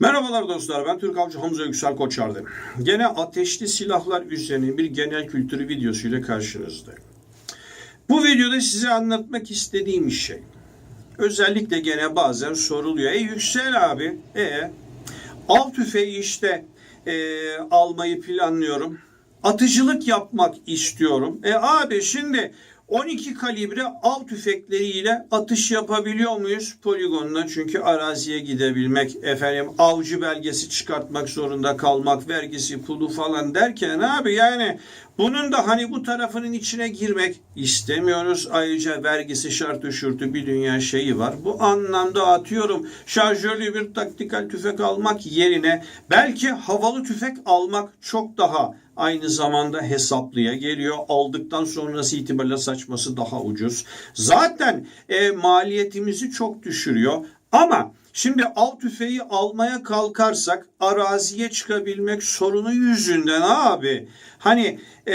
Merhabalar dostlar ben Türk Avcı Hamza Yüksel Koçar'dım. Gene ateşli silahlar üzerine bir genel kültürü videosuyla karşınızdayım. Bu videoda size anlatmak istediğim şey özellikle gene bazen soruluyor. E Yüksel abi e av tüfeği işte e, almayı planlıyorum. Atıcılık yapmak istiyorum. E abi şimdi 12 kalibre av tüfekleriyle atış yapabiliyor muyuz poligonda? Çünkü araziye gidebilmek, efendim avcı belgesi çıkartmak zorunda kalmak, vergisi, pulu falan derken abi yani bunun da hani bu tarafının içine girmek istemiyoruz. Ayrıca vergisi şartı şurtu bir dünya şeyi var. Bu anlamda atıyorum şarjörlü bir taktikal tüfek almak yerine belki havalı tüfek almak çok daha aynı zamanda hesaplıya geliyor. Aldıktan sonrası itibariyle saçması daha ucuz. Zaten e, maliyetimizi çok düşürüyor. Ama şimdi av tüfeği almaya kalkarsak araziye çıkabilmek sorunu yüzünden abi hani e,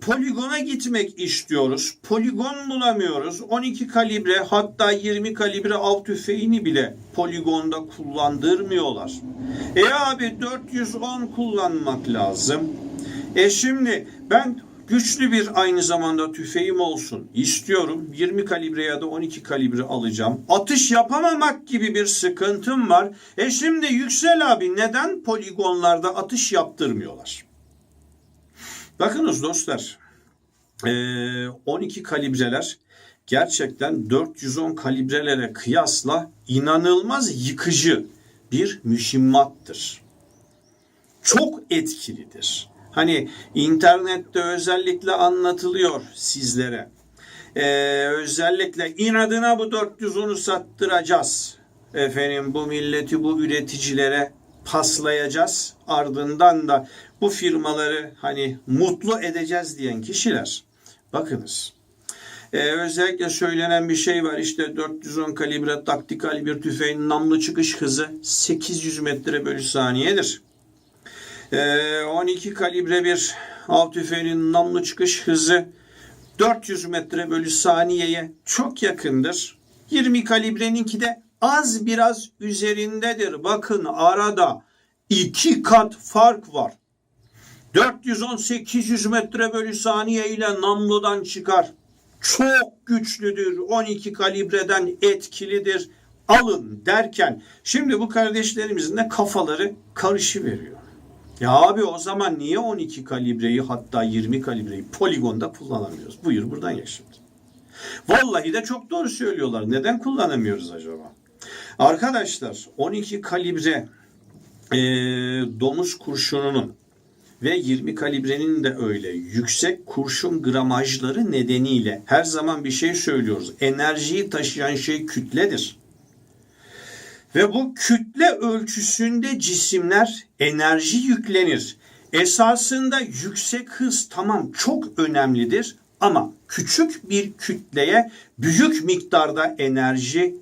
poligona gitmek istiyoruz. Poligon bulamıyoruz. 12 kalibre hatta 20 kalibre av tüfeğini bile poligonda kullandırmıyorlar. E abi 410 kullanmak lazım. E şimdi ben güçlü bir aynı zamanda tüfeğim olsun istiyorum. 20 kalibre ya da 12 kalibre alacağım. Atış yapamamak gibi bir sıkıntım var. E şimdi Yüksel abi neden poligonlarda atış yaptırmıyorlar? Bakınız dostlar. e, 12 kalibreler gerçekten 410 kalibrelere kıyasla inanılmaz yıkıcı bir mühimmattır. Çok etkilidir. Hani internette özellikle anlatılıyor sizlere. Ee, özellikle inadına bu 410'u sattıracağız. Efendim bu milleti bu üreticilere paslayacağız. Ardından da bu firmaları hani mutlu edeceğiz diyen kişiler. Bakınız. Ee, özellikle söylenen bir şey var. İşte 410 kalibre taktikal bir tüfeğin namlu çıkış hızı 800 metre bölü saniyedir. 12 Ee, kalibre bir av tüfeğinin namlu çıkış hızı 400 metre bölü saniyeye çok yakındır. 20 kalibreninki de az biraz üzerindedir. Bakın arada iki kat fark var. 410-800 metre bölü saniye ile namludan çıkar. Çok güçlüdür. 12 kalibreden etkilidir. Alın derken şimdi bu kardeşlerimizin de kafaları karışı veriyor. Ya abi o zaman niye 12 kalibreyi hatta 20 kalibreyi poligonda kullanamıyoruz? Buyur buradan ya şimdi. Vallahi de çok doğru söylüyorlar. Neden kullanamıyoruz acaba? Arkadaşlar 12 kalibre e, domuz kurşununun ve 20 kalibrenin de öyle yüksek kurşun gramajları nedeniyle her zaman bir şey söylüyoruz. Enerjiyi taşıyan şey kütledir. Ve bu kütle ölçüsünde cisimler enerji yüklenir. Esasında yüksek hız tamam çok önemlidir ama küçük bir kütleye büyük miktarda enerji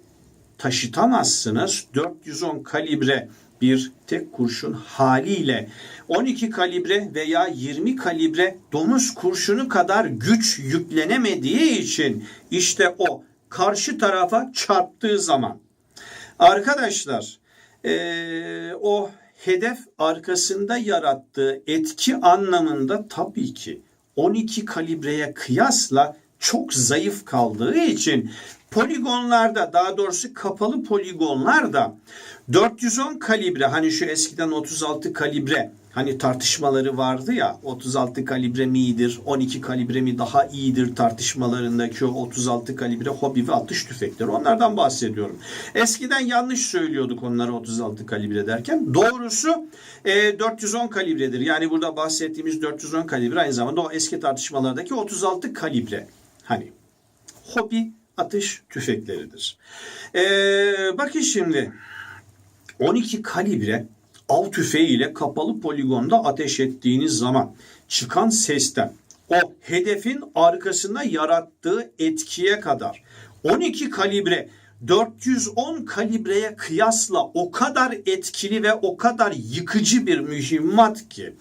taşıtamazsınız. 410 kalibre bir tek kurşun haliyle 12 kalibre veya 20 kalibre domuz kurşunu kadar güç yüklenemediği için işte o karşı tarafa çarptığı zaman Arkadaşlar eee, o hedef arkasında yarattığı etki anlamında tabii ki 12 kalibreye kıyasla çok zayıf kaldığı için poligonlarda daha doğrusu kapalı poligonlarda 410 kalibre hani şu eskiden 36 kalibre hani tartışmaları vardı ya 36 kalibre mi iyidir 12 kalibre mi daha iyidir tartışmalarındaki o 36 kalibre hobi ve atış tüfekleri onlardan bahsediyorum. Eskiden yanlış söylüyorduk onları 36 kalibre derken doğrusu e, 410 kalibredir. Yani burada bahsettiğimiz 410 kalibre aynı zamanda o eski tartışmalardaki 36 kalibre hani hobi atış tüfekleridir. E, bakın şimdi 12 kalibre av tüfeğiyle kapalı poligonda ateş ettiğiniz zaman çıkan sesten o hedefin arkasında yarattığı etkiye kadar 12 kalibre 410 kalibreye kıyasla o kadar etkili ve o kadar yıkıcı bir mühimmat ki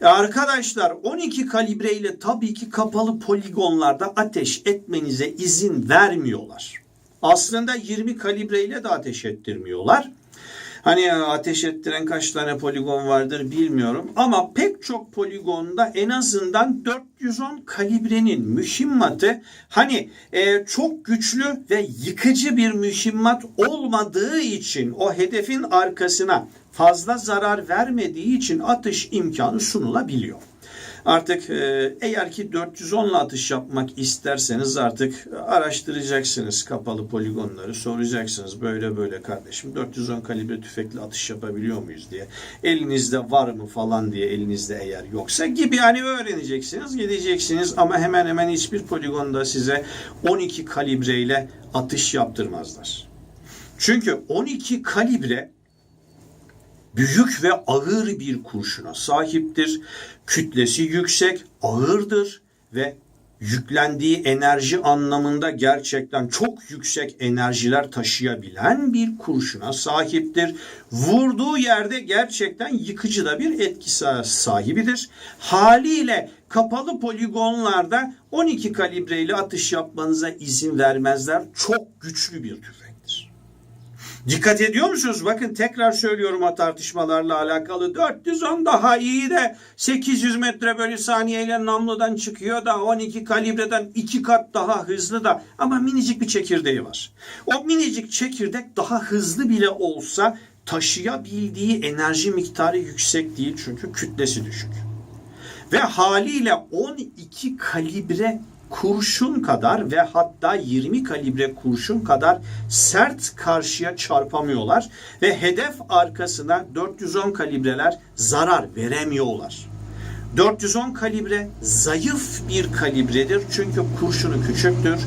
e Arkadaşlar 12 kalibre ile tabii ki kapalı poligonlarda ateş etmenize izin vermiyorlar. Aslında 20 kalibre ile de ateş ettirmiyorlar. Hani ateş ettiren kaç tane poligon vardır bilmiyorum ama pek çok poligonda en azından 410 kalibrenin mühimmatı hani e, çok güçlü ve yıkıcı bir mühimmat olmadığı için o hedefin arkasına fazla zarar vermediği için atış imkanı sunulabiliyor. Artık e, eğer ki 410 ile atış yapmak isterseniz artık araştıracaksınız kapalı poligonları. Soracaksınız böyle böyle kardeşim 410 kalibre tüfekle atış yapabiliyor muyuz? diye. Elinizde var mı? falan diye elinizde eğer yoksa gibi hani öğreneceksiniz gideceksiniz ama hemen hemen hiçbir poligonda size 12 kalibreyle atış yaptırmazlar. Çünkü 12 kalibre büyük ve ağır bir kurşuna sahiptir. Kütlesi yüksek, ağırdır ve yüklendiği enerji anlamında gerçekten çok yüksek enerjiler taşıyabilen bir kurşuna sahiptir. Vurduğu yerde gerçekten yıkıcı da bir etkisi sahibidir. Haliyle kapalı poligonlarda 12 kalibreyle atış yapmanıza izin vermezler. Çok güçlü bir tüfektir. Dikkat ediyor musunuz? Bakın tekrar söylüyorum o tartışmalarla alakalı. 410 daha iyi de 800 metre bölü saniyeyle namludan çıkıyor da 12 kalibreden iki kat daha hızlı da ama minicik bir çekirdeği var. O minicik çekirdek daha hızlı bile olsa taşıyabildiği enerji miktarı yüksek değil çünkü kütlesi düşük. Ve haliyle 12 kalibre kurşun kadar ve hatta 20 kalibre kurşun kadar sert karşıya çarpamıyorlar ve hedef arkasına 410 kalibreler zarar veremiyorlar. 410 kalibre zayıf bir kalibredir çünkü kurşunu küçüktür.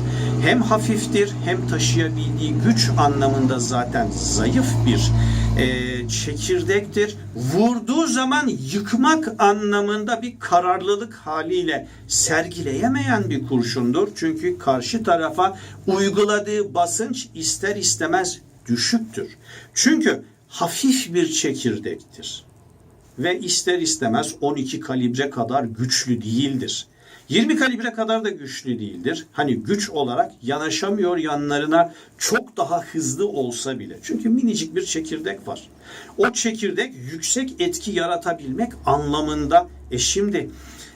Hem hafiftir hem taşıyabildiği güç anlamında zaten zayıf bir e, çekirdektir. Vurduğu zaman yıkmak anlamında bir kararlılık haliyle sergileyemeyen bir kurşundur. Çünkü karşı tarafa uyguladığı basınç ister istemez düşüktür. Çünkü hafif bir çekirdektir ve ister istemez 12 kalibre kadar güçlü değildir. 20 kalibre kadar da güçlü değildir. Hani güç olarak yanaşamıyor yanlarına çok daha hızlı olsa bile. Çünkü minicik bir çekirdek var. O çekirdek yüksek etki yaratabilmek anlamında e şimdi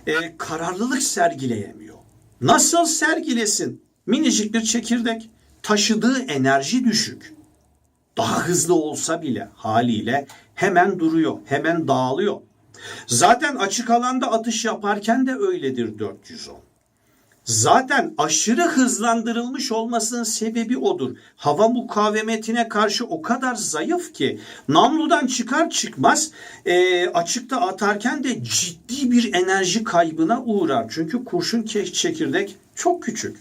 e, kararlılık sergileyemiyor. Nasıl sergilesin? Minicik bir çekirdek taşıdığı enerji düşük daha hızlı olsa bile haliyle hemen duruyor, hemen dağılıyor. Zaten açık alanda atış yaparken de öyledir 410. Zaten aşırı hızlandırılmış olmasının sebebi odur. Hava mukavemetine karşı o kadar zayıf ki namludan çıkar çıkmaz e, açıkta atarken de ciddi bir enerji kaybına uğrar. Çünkü kurşun çekirdek çok küçük,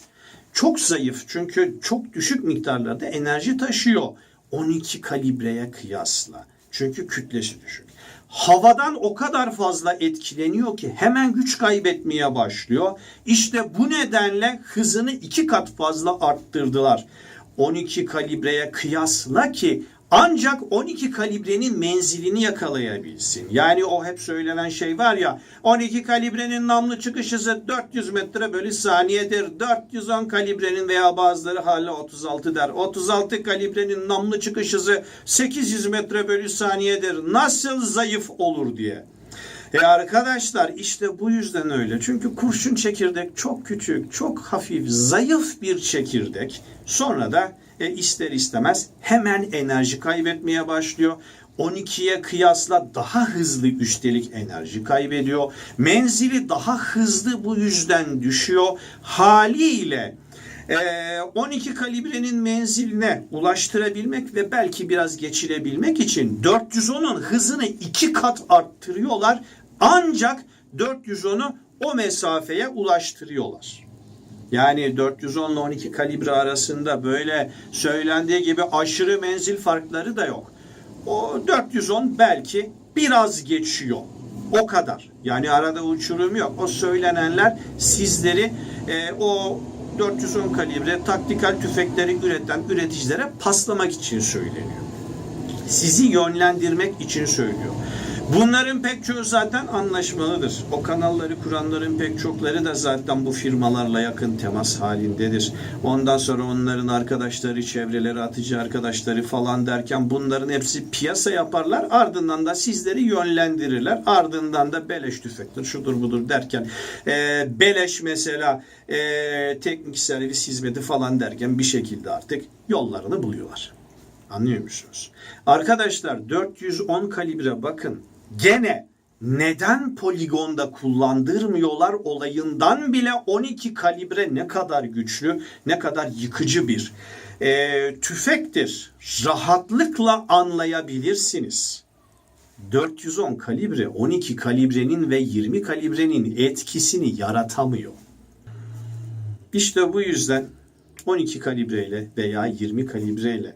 çok zayıf çünkü çok düşük miktarlarda enerji taşıyor 12 kalibreye kıyasla. Çünkü kütlesi düşük. Havadan o kadar fazla etkileniyor ki hemen güç kaybetmeye başlıyor. İşte bu nedenle hızını iki kat fazla arttırdılar. 12 kalibreye kıyasla ki ancak 12 kalibrenin menzilini yakalayabilsin. Yani o hep söylenen şey var ya 12 kalibrenin namlu çıkış hızı 400 metre bölü saniyedir. 410 kalibrenin veya bazıları hala 36 der. 36 kalibrenin namlu çıkış hızı 800 metre bölü saniyedir. Nasıl zayıf olur diye. E arkadaşlar işte bu yüzden öyle. Çünkü kurşun çekirdek çok küçük, çok hafif, zayıf bir çekirdek. Sonra da e, ister istemez hemen enerji kaybetmeye başlıyor. 12'ye kıyasla daha hızlı üstelik enerji kaybediyor. Menzili daha hızlı bu yüzden düşüyor. Haliyle 12 kalibrenin menziline ulaştırabilmek ve belki biraz geçilebilmek için 410'un hızını iki kat arttırıyorlar. Ancak 410'u o mesafeye ulaştırıyorlar. Yani 410 ile 12 kalibre arasında böyle söylendiği gibi aşırı menzil farkları da yok. O 410 belki biraz geçiyor. O kadar. Yani arada uçurum yok. O söylenenler sizleri e, o 410 kalibre taktikal tüfekleri üreten üreticilere paslamak için söyleniyor. Sizi yönlendirmek için söylüyor. Bunların pek çoğu zaten anlaşmalıdır. O kanalları kuranların pek çokları da zaten bu firmalarla yakın temas halindedir. Ondan sonra onların arkadaşları, çevreleri, atıcı arkadaşları falan derken bunların hepsi piyasa yaparlar. Ardından da sizleri yönlendirirler. Ardından da beleş tüfektir, şudur budur derken e, beleş mesela e, teknik servis hizmeti falan derken bir şekilde artık yollarını buluyorlar. Anlıyor musunuz? Arkadaşlar 410 kalibre bakın. Gene neden poligonda kullandırmıyorlar olayından bile 12 kalibre ne kadar güçlü, ne kadar yıkıcı bir e, tüfektir. Rahatlıkla anlayabilirsiniz. 410 kalibre 12 kalibrenin ve 20 kalibrenin etkisini yaratamıyor. İşte bu yüzden 12 kalibreyle veya 20 kalibreyle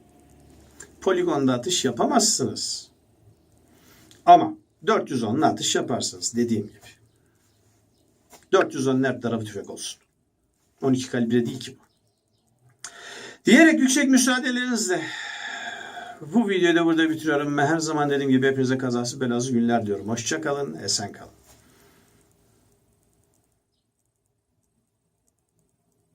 poligonda atış yapamazsınız. Ama 410 ile atış yaparsınız dediğim gibi. 410 her tarafı tüfek olsun. 12 kalibre değil ki bu. Diyerek yüksek müsaadelerinizle bu videoyu da burada bitiriyorum. Her zaman dediğim gibi hepinize kazası belası günler diyorum. Hoşça kalın, esen kalın.